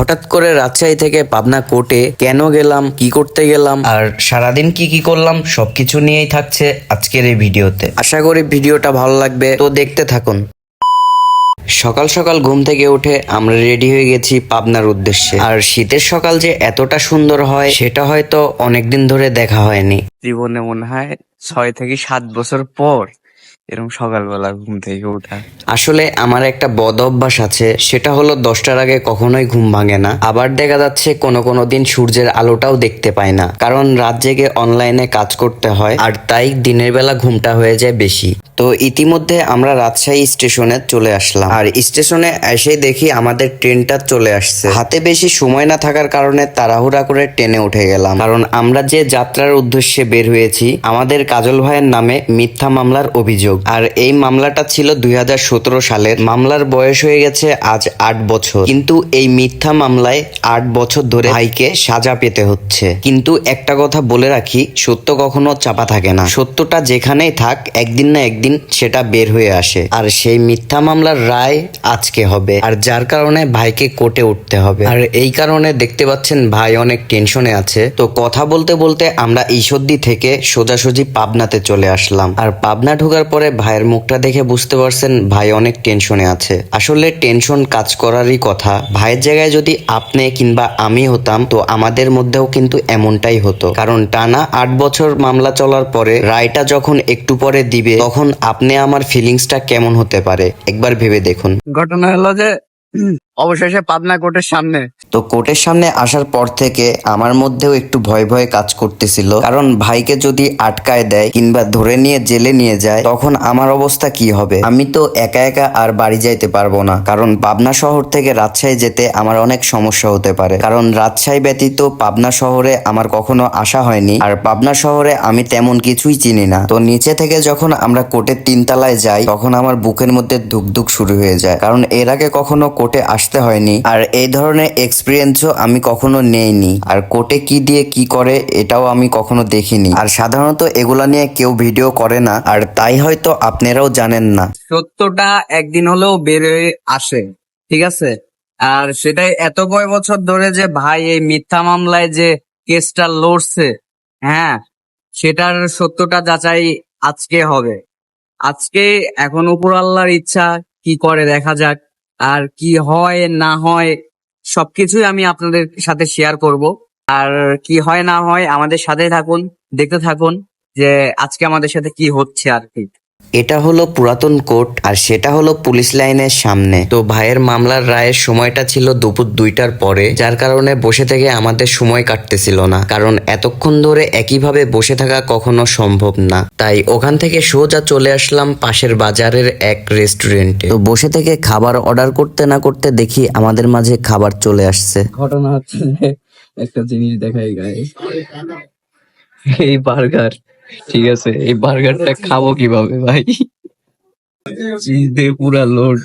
হঠাৎ করে রাজশাহী থেকে পাবনা কোর্টে কেন গেলাম কি করতে গেলাম আর সারাদিন কি কি করলাম সবকিছু নিয়েই থাকছে আজকের এই ভিডিওতে। আশা করি ভিডিওটা ভালো লাগবে। তো দেখতে থাকুন। সকাল সকাল ঘুম থেকে উঠে আমরা রেডি হয়ে গেছি পাবনার উদ্দেশ্যে। আর শীতের সকাল যে এতটা সুন্দর হয় সেটা হয়তো অনেকদিন ধরে দেখা হয়নি। জীবনে মনে হয় ছয় থেকে সাত বছর পর এরকম সকালবেলা ঘুম থেকে ওঠা। আসলে আমার একটা বদ অভ্যাস আছে, সেটা হলো দশটার আগে কখনোই ঘুম ভাঙে না। আবার দেখা যাচ্ছে কোনো কোনো দিন সূর্যের আলোটাও দেখতে পাই না। কারণ রাত জেগে অনলাইনে কাজ করতে হয়, আর তাই দিনের বেলা ঘুমটা হয়ে যায় বেশি। তো ইতিমধ্যে আমরা রাজশাহী স্টেশনে চলে আসলাম। আর স্টেশনে এসেই দেখি আমাদের ট্রেনটা চলে আসছে। হাতে বেশি সময় না থাকার কারণে তাড়াহুড়া করে ট্রেনে উঠে গেলাম। কারণ আমরা যে যাত্রার উদ্দেশ্যে বের হয়েছি, আমাদের কাজল ভাইয়ের নামে মিথ্যা মামলার অভিযোগ। আর এই মামলাটা ছিল দুই হাজার সতেরো সালের। মামলার বয়স হয়ে গেছে আজ আট বছর। কিন্তু এই মিথ্যা মামলায় আট বছর ধরে ভাইকে সাজা পেতে হচ্ছে। কিন্তু একটা কথা বলে রাখি, সত্য কখনো চাপা থাকে না। সত্যটা যেখানেই থাক, একদিন না একদিন সেটা বের হয়ে আসে। আর সেই মিথ্যা মামলার রায় আজকে হবে। আর যার কারণে ভাইকে কোর্টে উঠতে হবে। আর এই কারণে দেখতে পাচ্ছেন ভাই অনেক টেনশনে আছে। তো কথা বলতে বলতে আমরা ঈশ্বরদী থেকে সোজাসুজি পাবনাতে চলে আসলাম। আর পাবনা ঢোকার পরে ভাইয়ের মুখটা দেখে বুঝতে পারছেন ভাই অনেক টেনশনে আছে। আসলে টেনশন কাজ করারই কথা। ভাইয়ের জায়গায় যদি আপনি কিংবা আমি হতাম, তো আমাদের মধ্যেও কিন্তু এমনটাই হতো। কারণ টানা আট বছর মামলা চলার পরে রায়টা যখন একটু পরে দিবে, তখন আপনি আমার ফিলিংসটা কেমন হতে পারে? একবার ভেবে দেখুন। ঘটনা হলো যে অবশেষে পাবনা কোর্টের সামনে। তো কোর্টের সামনে আসার পর থেকে আমার মধ্যেও একটু ভয় ভয় কাজ করতেছিল। কারণ ভাইকে যদি আটকায় দেয় কিংবা ধরে নিয়ে জেলে নিয়ে যায়, তখন আমার অবস্থা কি হবে? আমি তো একা একা আর বাড়ি যাইতে পারব না। কারণ পাবনা শহর থেকে রাজশাহী যেতে আমার অনেক সমস্যা হতে পারে। কারণ রাজশাহী ব্যতীত পাবনা শহরে আমার কখনো আসা হয়নি। আর পাবনা শহরে আমি তেমন কিছুই চিনি না। তো নিচে থেকে যখন আমরা কোর্টের তিনতলায় যাই, তখন আমার বুকের মধ্যে ধুকধুক শুরু হয়ে যায়। কারণ এর আগে কখনো কোর্টে আসতে হয়নি। আর এই ধরনের এক্সপিরিয়েন্সও আমি কখনো নেইনি। আর কোর্টে কি দিয়ে কি করে, এটাও আমি কখনো দেখিনি। আর সাধারণত এগুলা নিয়ে কেউ ভিডিও করে না। আর তাই হয়তো আপনারাও জানেন না। সত্যটা একদিন হলেও বের হয়ে আসে। ঠিক আছে? আর সেটাই এত কয় বছর ধরে যে ভাই, এই মিথ্যা মামলায় যে কেসটা লড়ছে হ্যাঁ সেটার সত্যটা যাচাই আজকে হবে। আজকে এখন উপর আল্লাহর ইচ্ছা কি করে দেখা যাক। আর কি হয়, না হয়, সবকিছুই আমি আপনাদের সাথে শেয়ার করব। আর কি হয়, না হয়, আমাদের সাথে থাকুন, দেখতে থাকুন যে আজকে আমাদের সাথে কি হচ্ছে আর কি। এটা হলো পুরাতন কোর্ট আর সেটা হলো পুলিশ লাইনের সামনে। তো ভাইয়ের মামলার রায়ের সময়টা ছিল দুপুর দুইটার পরে, যার কারণে বসে থেকে আমাদের সময় কাটতেছিল না। কারণ এতক্ষণ ধরে একইভাবে বসে থাকা কখনো সম্ভব না। তাই ওখান থেকে সোজা চলে আসলাম পাশের বাজারের এক রেস্টুরেন্টে। তো বসে থেকে খাবার অর্ডার করতে না করতে দেখি আমাদের মাঝে খাবার চলে আসছে। ঘটনা হচ্ছে একটা জিনিস দেখাই গায়ে। এই বার্গার। ঠিক আছে, এই বার্গারটা খাব কীভাবে ভাই? চিজ দিয়ে পুরা লোড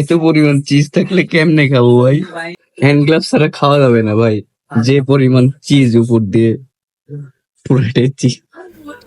এত পরিমাণ চিজ থাকলে কেমনে খাব ভাই? হ্যান্ড গ্লাভস ছাড়া খাওয়া যাবে না ভাই। যে পরিমাণ চিজ উপর দিয়ে পুরোটাই চিজ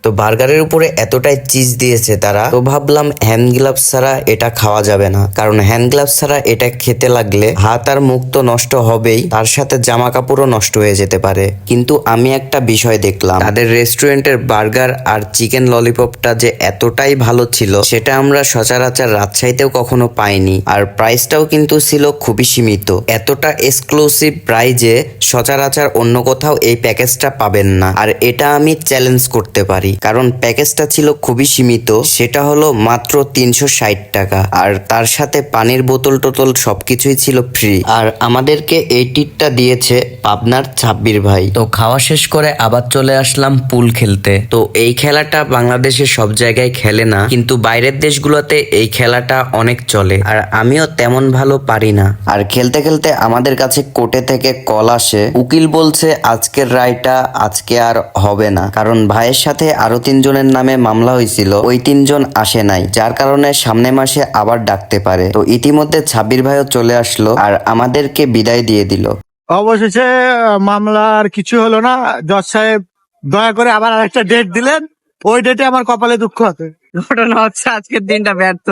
তো বার্গারের উপরে এতটাই চিজ দিয়েছে তারা, তো ভাবলাম হ্যান্ড গ্লাভস ছাড়া এটা খাওয়া যাবে না। কারণ হ্যান্ড গ্লাভস ছাড়া এটা খেতে লাগলে হাত আর মুখ তো নষ্ট হবেই, তার সাথে জামা কাপড়ও নষ্ট হয়ে যেতে পারে। কিন্তু আমি একটা বিষয় দেখলাম, তাদের রেস্টুরেন্টের বার্গার আর চিকেন ললিপপটা যে এতটাই ভালো ছিল, সেটা আমরা সচরাচর রাজশাহীতেও কখনো পাইনি। আর প্রাইসটাও কিন্তু ছিল খুবই সীমিত। এতটা এক্সক্লুসিভ প্রাইজে সচরাচর অন্য কোথাও এই প্যাকেজটা পাবেন না। আর এটা আমি চ্যালেঞ্জ করতে পারি। কারণ প্যাকেজটা ছিল খুবই সীমিত, সেটা হলো মাত্র তিনশো ষাট টাকা। আর তার সাথে পানির বোতল টোতল সবকিছুই ছিল ফ্রি আর আমাদেরকে এই টিটটা দিয়েছে পাবনার ছাব্বির ভাই। তো খাওয়া শেষ করে আবার চলে আসলাম পুল খেলতে। তো এই খেলাটা বাংলাদেশে সব জায়গায় খেলে না কিন্তু বাইরের দেশগুলোতে এই খেলাটা অনেক চলে। আর আমিও তেমন ভালো পারি না। আর খেলতে খেলতে আমাদের কাছে কোর্টে থেকে কল আসে। উকিল বলছে আজকের রায়টা আজকে আর হবে না। কারণ ভাইয়ের সাথে আরও তিনজনের নামে মামলা হয়েছিল ওই তিনজন আসে নাই যার কারণে সামনে মাসে আবার ডাকতে পারে। তো ইতিমধ্যে ছাব্বির ভাইও চলে আসলো আর আমাদেরকে বিদায় দিয়ে দিল। অবশেষে আহ, মামলা আর কিছু হলো না। জজ সাহেব দয়া করে আবার আরেকটা ডেট দিলেন। ওই ডেটে আমার কপালে দুঃখ আছে। ঘটনা হচ্ছে আজকের দিনটা ব্যর্থ।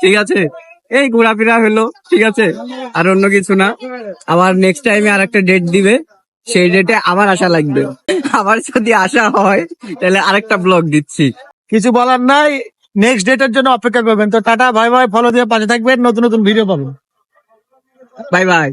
ঠিক আছে? এই ঘোরাফেরা হলো ঠিক আছে? আর অন্য কিছু না। আবার নেক্সট টাইমে আর একটা ডেট দিবে। সেই ডেটে আবার আসা লাগবে। আবার যদি আসা হয় তাহলে আরেকটা ব্লগ দিচ্ছি। কিছু বলার নাই। নেক্সট ডেটের জন্য অপেক্ষা করবেন। তো টাটা ভাই ভাই ফলো দিয়ে পাশে থাকবেন। নতুন নতুন ভিডিও পাবেন। Bye bye